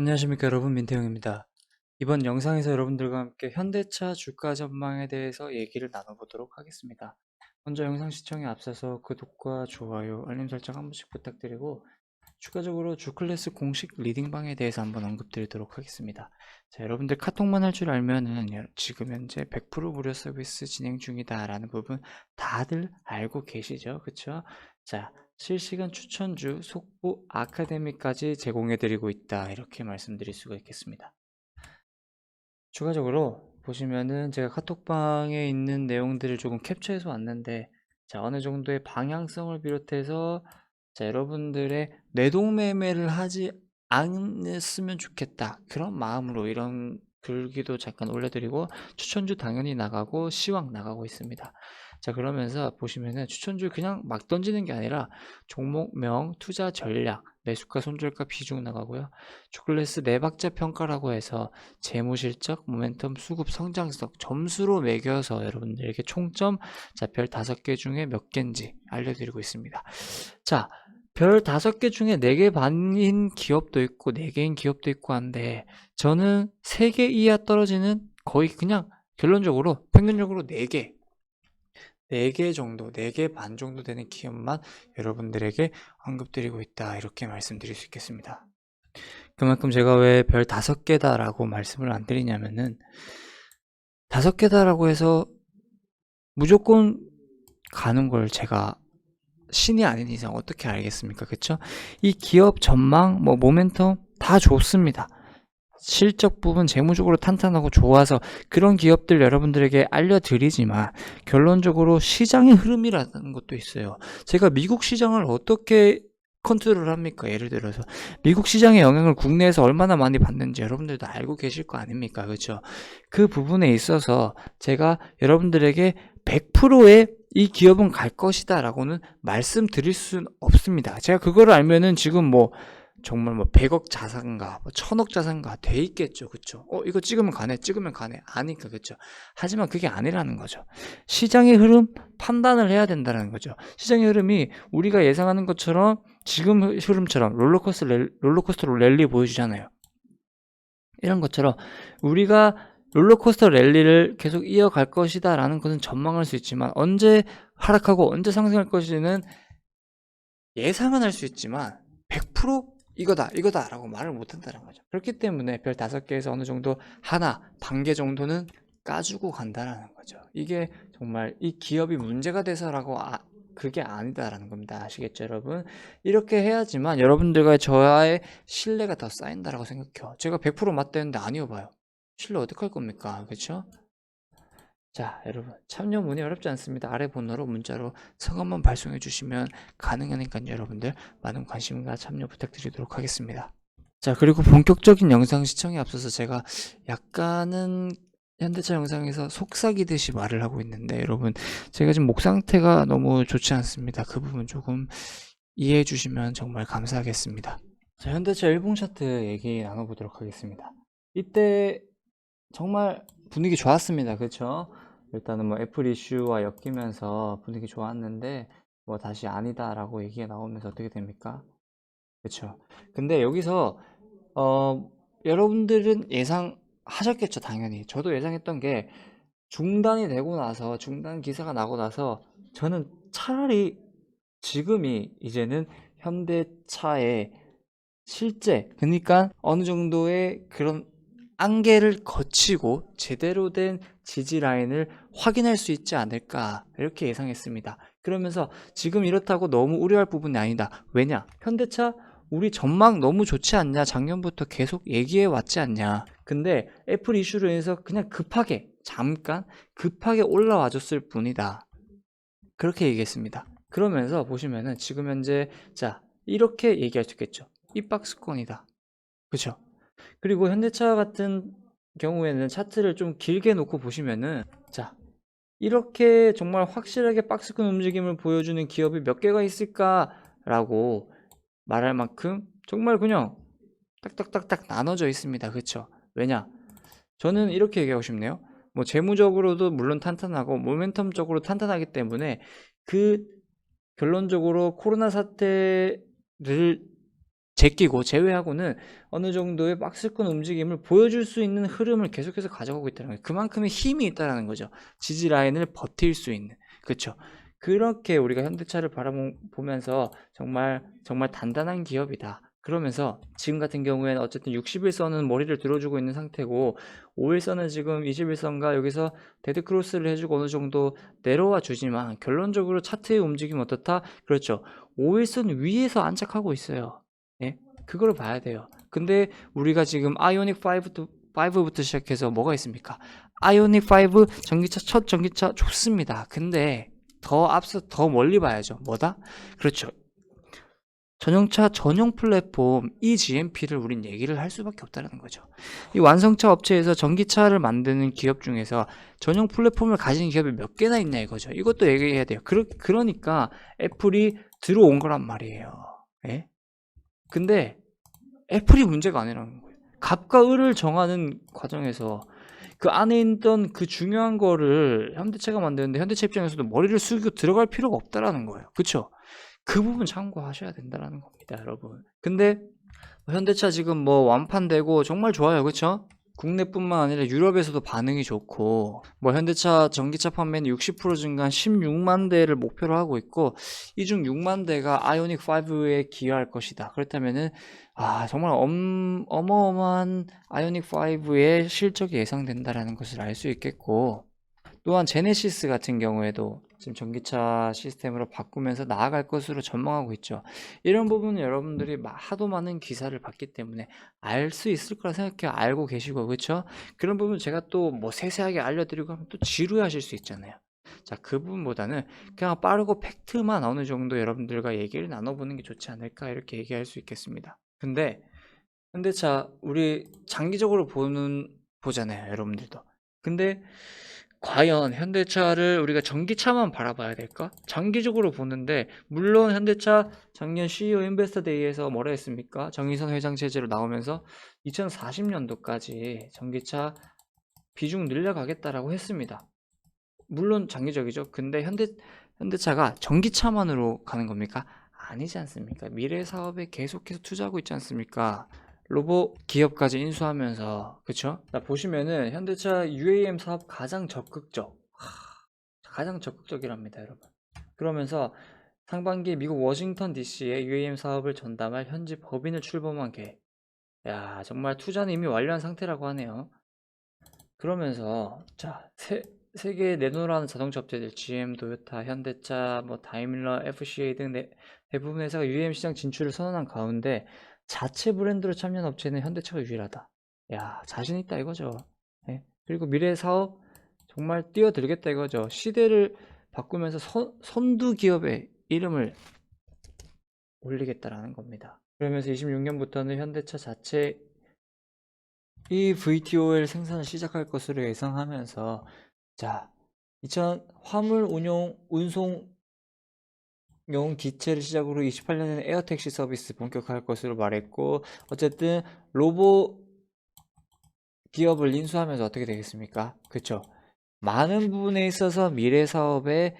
안녕하십니까 여러분 민태형입니다. 이번 영상에서 여러분들과 함께 현대차 주가 전망에 대해서 얘기를 나눠보도록 하겠습니다. 먼저 영상 시청에 앞서서 구독과 좋아요, 알림 설정 한 번씩 부탁드리고 추가적으로 주클래스 공식 리딩방에 대해서 한번 언급드리도록 하겠습니다. 자, 여러분들 카톡만 할 줄 알면은 여- 지금 현재 100% 무료 서비스 진행 중이다라는 부분 다들 알고 계시죠? 그쵸? 자, 실시간 추천주 속보 아카데미까지 제공해드리고 있다. 이렇게 말씀드릴 수가 있겠습니다. 추가적으로 보시면은 제가 카톡방에 있는 내용들을 조금 캡처해서 왔는데, 자, 어느 정도의 방향성을 비롯해서 자, 여러분들의 뇌동매매를 하지 않았으면 좋겠다. 그런 마음으로 이런 글기도 잠깐 올려드리고, 추천주 당연히 나가고, 시황 나가고 있습니다. 자, 그러면서 보시면은 추천주 그냥 막 던지는 게 아니라 종목명, 투자 전략, 매수가, 손절가 비중 나가고요. 주클래스 네 박자 평가라고 해서 재무 실적, 모멘텀, 수급, 성장성 점수로 매겨서 여러분들에게 총점 자, 별 다섯 개 중에 몇 개인지 알려드리고 있습니다. 자, 별 다섯 개 중에 네 개 반인 기업도 있고 네 개인 기업도 있고 한데 저는 세 개 이하 떨어지는 거의 그냥 결론적으로 평균적으로 네개 4개 정도, 4개 반 정도 되는 기업만 여러분들에게 언급드리고 있다. 이렇게 말씀드릴 수 있겠습니다. 그만큼 제가 왜별 5개다라고 말씀을 안 드리냐면은 5개다라고 해서 무조건 가는 걸 제가 신이 아닌 이상 어떻게 알겠습니까? 그쵸? 이 기업 전망, 뭐 모멘텀 다 좋습니다. 실적 부분 재무적으로 탄탄하고 좋아서 그런 기업들 여러분들에게 알려드리지만 결론적으로 시장의 흐름이라는 것도 있어요. 제가 미국 시장을 어떻게 컨트롤 합니까? 예를 들어서 미국 시장의 영향을 국내에서 얼마나 많이 받는지 여러분들도 알고 계실 거 아닙니까? 그렇죠? 그 부분에 있어서 제가 여러분들에게 100%의 이 기업은 갈 것이다 라고는 말씀드릴 수는 없습니다. 제가 그거를 알면은 지금 뭐 정말 뭐 100억 자산가, 뭐 1000억 자산가 돼 있겠죠. 그쵸? 어, 이거 찍으면 가네, 찍으면 가네. 아니까, 그쵸? 하지만 그게 아니라는 거죠. 시장의 흐름 판단을 해야 된다는 거죠. 시장의 흐름이 우리가 예상하는 것처럼 지금 흐- 흐름처럼 롤러코스터, 랠- 롤러코스터 랠리 보여주잖아요. 이런 것처럼 우리가 롤러코스터 랠리를 계속 이어갈 것이다 라는 것은 전망할 수 있지만 언제 하락하고 언제 상승할 것인지는 예상은 할 수 있지만 100% 이거다 이거다 라고 말을 못한다는 거죠. 그렇기 때문에 별 다섯 개에서 어느 정도 하나 반개 정도는 까주고 간다라는 거죠. 이게 정말 이 기업이 문제가 돼서라고 아, 그게 아니다라는 겁니다. 아시겠죠 여러분? 이렇게 해야지만 여러분들과 저와의 신뢰가 더 쌓인다라고 생각해요. 제가 100% 맞다는데 아니요 봐요. 신뢰 어떡할 겁니까? 그렇죠 자, 여러분, 참여 문의 어렵지 않습니다. 아래 번호로 문자로 성함만 발송해 주시면 가능하니까 여러분들 많은 관심과 참여 부탁드리도록 하겠습니다. 자, 그리고 본격적인 영상 시청에 앞서서 제가 약간은 현대차 영상에서 속삭이듯이 말을 하고 있는데 여러분, 제가 지금 목 상태가 너무 좋지 않습니다. 그 부분 조금 이해해 주시면 정말 감사하겠습니다. 자, 현대차 일봉 차트 얘기 나눠보도록 하겠습니다. 이때 정말 분위기 좋았습니다. 그렇죠? 일단은 뭐 애플 이슈와 엮이면서 분위기 좋았는데 뭐 다시 아니다라고 얘기가 나오면서 어떻게 됩니까? 그렇죠. 근데 여기서 어 여러분들은 예상하셨겠죠, 당연히. 저도 예상했던 게 중단이 되고 나서 중단 기사가 나고 나서 저는 차라리 지금이 이제는 현대차의 실제 그러니까 어느 정도의 그런 안개를 거치고 제대로 된 지지 라인을 확인할 수 있지 않을까 이렇게 예상했습니다. 그러면서 지금 이렇다고 너무 우려할 부분이 아니다. 왜냐? 현대차 우리 전망 너무 좋지 않냐? 작년부터 계속 얘기해 왔지 않냐? 근데 애플 이슈로 인해서 그냥 급하게 잠깐 급하게 올라와 줬을 뿐이다. 그렇게 얘기했습니다. 그러면서 보시면은 지금 현재 자 이렇게 얘기할 수 있겠죠. 이 박스권이다. 그렇죠? 그리고 현대차 같은 경우에는 차트를 좀 길게 놓고 보시면은 자 이렇게 정말 확실하게 박스권 움직임을 보여주는 기업이 몇 개가 있을까라고 말할 만큼 정말 그냥 딱딱딱딱 나눠져 있습니다. 그렇죠? 왜냐? 저는 이렇게 얘기하고 싶네요. 뭐 재무적으로도 물론 탄탄하고 모멘텀적으로 탄탄하기 때문에 그 결론적으로 코로나 사태를 제끼고 제외하고는 어느 정도의 박스권 움직임을 보여줄 수 있는 흐름을 계속해서 가져가고 있다는 거예요. 그만큼의 힘이 있다는 거죠. 지지 라인을 버틸 수 있는. 그렇죠. 그렇게 우리가 현대차를 바라보면서 정말 정말 단단한 기업이다. 그러면서 지금 같은 경우에는 어쨌든 60일선은 머리를 들어주고 있는 상태고 5일선은 지금 21선과 여기서 데드 크로스를 해주고 어느 정도 내려와 주지만 결론적으로 차트의 움직임 어떻다? 그렇죠. 5일선 위에서 안착하고 있어요. 예? 그걸 봐야 돼요. 근데 우리가 지금 아이오닉 5부터 5부터 시작해서 뭐가 있습니까? 아이오닉 5 전기차 첫 전기차 좋습니다. 근데 더 앞서 더 멀리 봐야죠. 뭐다? 그렇죠. 전용차 전용 플랫폼 eGMP를 우린 얘기를 할 수밖에 없다는 거죠. 이 완성차 업체에서 전기차를 만드는 기업 중에서 전용 플랫폼을 가진 기업이 몇 개나 있냐 이거죠. 이것도 얘기해야 돼요. 그러, 그러니까 애플이 들어온 거란 말이에요. 예? 근데 애플이 문제가 아니라는 거예요. 갑과 을을 정하는 과정에서 그 안에 있던 그 중요한 거를 현대차가 만드는데 현대차 입장에서도 머리를 숙이고 들어갈 필요가 없다라는 거예요. 그쵸? 그 부분 참고하셔야 된다라는 겁니다, 여러분. 근데 현대차 지금 뭐 완판되고 정말 좋아요, 그쵸? 국내뿐만 아니라 유럽에서도 반응이 좋고 뭐 현대차 전기차 판매는 60% 증가한 16만 대를 목표로 하고 있고 이 중 6만 대가 아이오닉 5에 기여할 것이다. 그렇다면은 아 정말 엄, 어마어마한 아이오닉 5의 실적이 예상된다라는 것을 알 수 있겠고 또한 제네시스 같은 경우에도 지금 전기차 시스템으로 바꾸면서 나아갈 것으로 전망하고 있죠. 이런 부분은 여러분들이 마- 하도 많은 기사를 봤기 때문에 알 수 있을 거라 생각해요. 알고 계시고 그렇죠? 그런 부분 제가 또 뭐 세세하게 알려드리고 하면 또 지루하실 수 있잖아요. 자, 그 부분보다는 그냥 빠르고 팩트만 어느 정도 여러분들과 얘기를 나눠보는 게 좋지 않을까 이렇게 얘기할 수 있겠습니다. 근데 현대차 우리 장기적으로 보는 보잖아요, 여러분들도. 근데 과연 현대차를 우리가 전기차만 바라봐야 될까? 장기적으로 보는데 물론 현대차 작년 CEO 인베스터 데이에서 뭐라 했습니까? 정의선 회장 체제로 나오면서 2040년도까지 전기차 비중 늘려가겠다라고 했습니다. 물론 장기적이죠. 근데 현대 현대차가 전기차만으로 가는 겁니까? 아니지 않습니까? 미래 사업에 계속해서 투자하고 있지 않습니까? 로봇 기업까지 인수하면서 그쵸? 나 보시면은 현대차 UAM 사업 가장 적극적. 하, 가장 적극적이랍니다 여러분. 그러면서 상반기 미국 워싱턴 DC에 UAM 사업을 전담할 현지 법인을 출범한 계획 야 정말 투자는 이미 완료한 상태라고 하네요. 그러면서 자 세, 세계에 내놓으라는 자동차 업체들 GM, 도요타, 현대차, 뭐 다임러, FCA 등 네, 대부분 회사가 UAM 시장 진출을 선언한 가운데 자체 브랜드로 참여한 업체는 현대차가 유일하다. 야, 자신 있다 이거죠. 예? 그리고 미래 사업 정말 뛰어들겠다 이거죠. 시대를 바꾸면서 선, 선두 기업의 이름을 올리겠다라는 겁니다. 그러면서 26년부터는 현대차 자체 이 VTOL 생산을 시작할 것으로 예상하면서 자, 2000 화물 운용 운송 용 기체를 시작으로 28년에는 에어택시 서비스 본격화할 것으로 말했고 어쨌든 로봇 기업을 인수하면서 어떻게 되겠습니까? 그렇죠. 많은 부분에 있어서 미래 사업에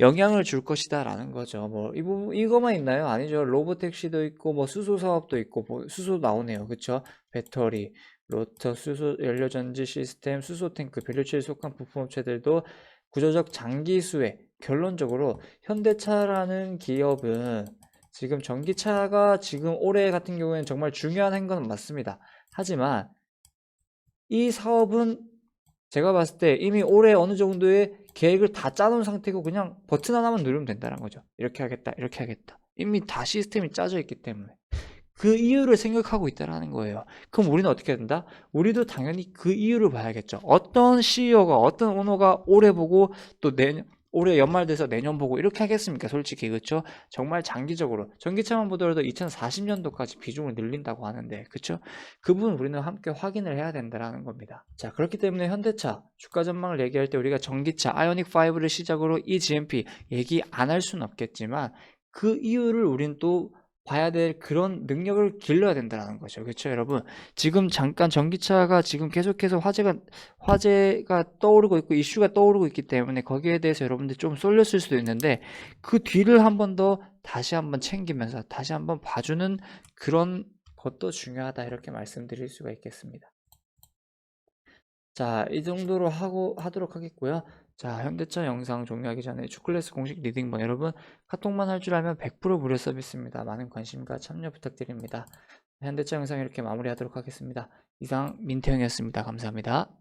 영향을 줄 것이다 라는 거죠. 뭐 이 부분 이거만 있나요? 아니죠. 로봇 택시도 있고 뭐 수소 사업도 있고 뭐 수소 나오네요. 그렇죠? 배터리, 로터, 수소 연료 전지 시스템, 수소 탱크, 밸류체에 속한 부품 업체들도 구조적 장기 수혜 결론적으로 현대차라는 기업은 지금 전기차가 지금 올해 같은 경우에는 정말 중요한 건 맞습니다. 하지만 이 사업은 제가 봤을 때 이미 올해 어느 정도의 계획을 다 짜놓은 상태고 그냥 버튼 하나만 누르면 된다는 거죠. 이렇게 하겠다, 이렇게 하겠다. 이미 다 시스템이 짜져 있기 때문에. 그 이유를 생각하고 있다라는 거예요. 그럼 우리는 어떻게 된다? 우리도 당연히 그 이유를 봐야겠죠. 어떤 CEO가, 어떤 오너가 올해 보고 또 내년, 올해 연말 돼서 내년 보고 이렇게 하겠습니까? 솔직히 그렇죠? 정말 장기적으로 전기차만 보더라도 2040년도까지 비중을 늘린다고 하는데 그렇죠? 그 부분 우리는 함께 확인을 해야 된다라는 겁니다. 자 그렇기 때문에 현대차 주가 전망을 얘기할 때 우리가 전기차 아이오닉 5를 시작으로 eGMP 얘기 안 할 수는 없겠지만 그 이유를 우린 또 봐야 될 그런 능력을 길러야 된다는 거죠. 그렇죠, 여러분? 지금 잠깐 전기차가 지금 계속해서 화제가 화제가 떠오르고 있고 이슈가 떠오르고 있기 때문에 거기에 대해서 여러분들 좀 쏠렸을 수도 있는데 그 뒤를 한 번 더 다시 한번 챙기면서 다시 한번 봐주는 그런 것도 중요하다 이렇게 말씀드릴 수가 있겠습니다. 자, 이 정도로 하고 하도록 하겠고요. 자, 현대차 영상 종료하기 전에 축클래스 공식 리딩본 여러분 카톡만 할 줄 알면 100% 무료 서비스입니다. 많은 관심과 참여 부탁드립니다. 현대차 영상 이렇게 마무리하도록 하겠습니다. 이상 민태형이었습니다. 감사합니다.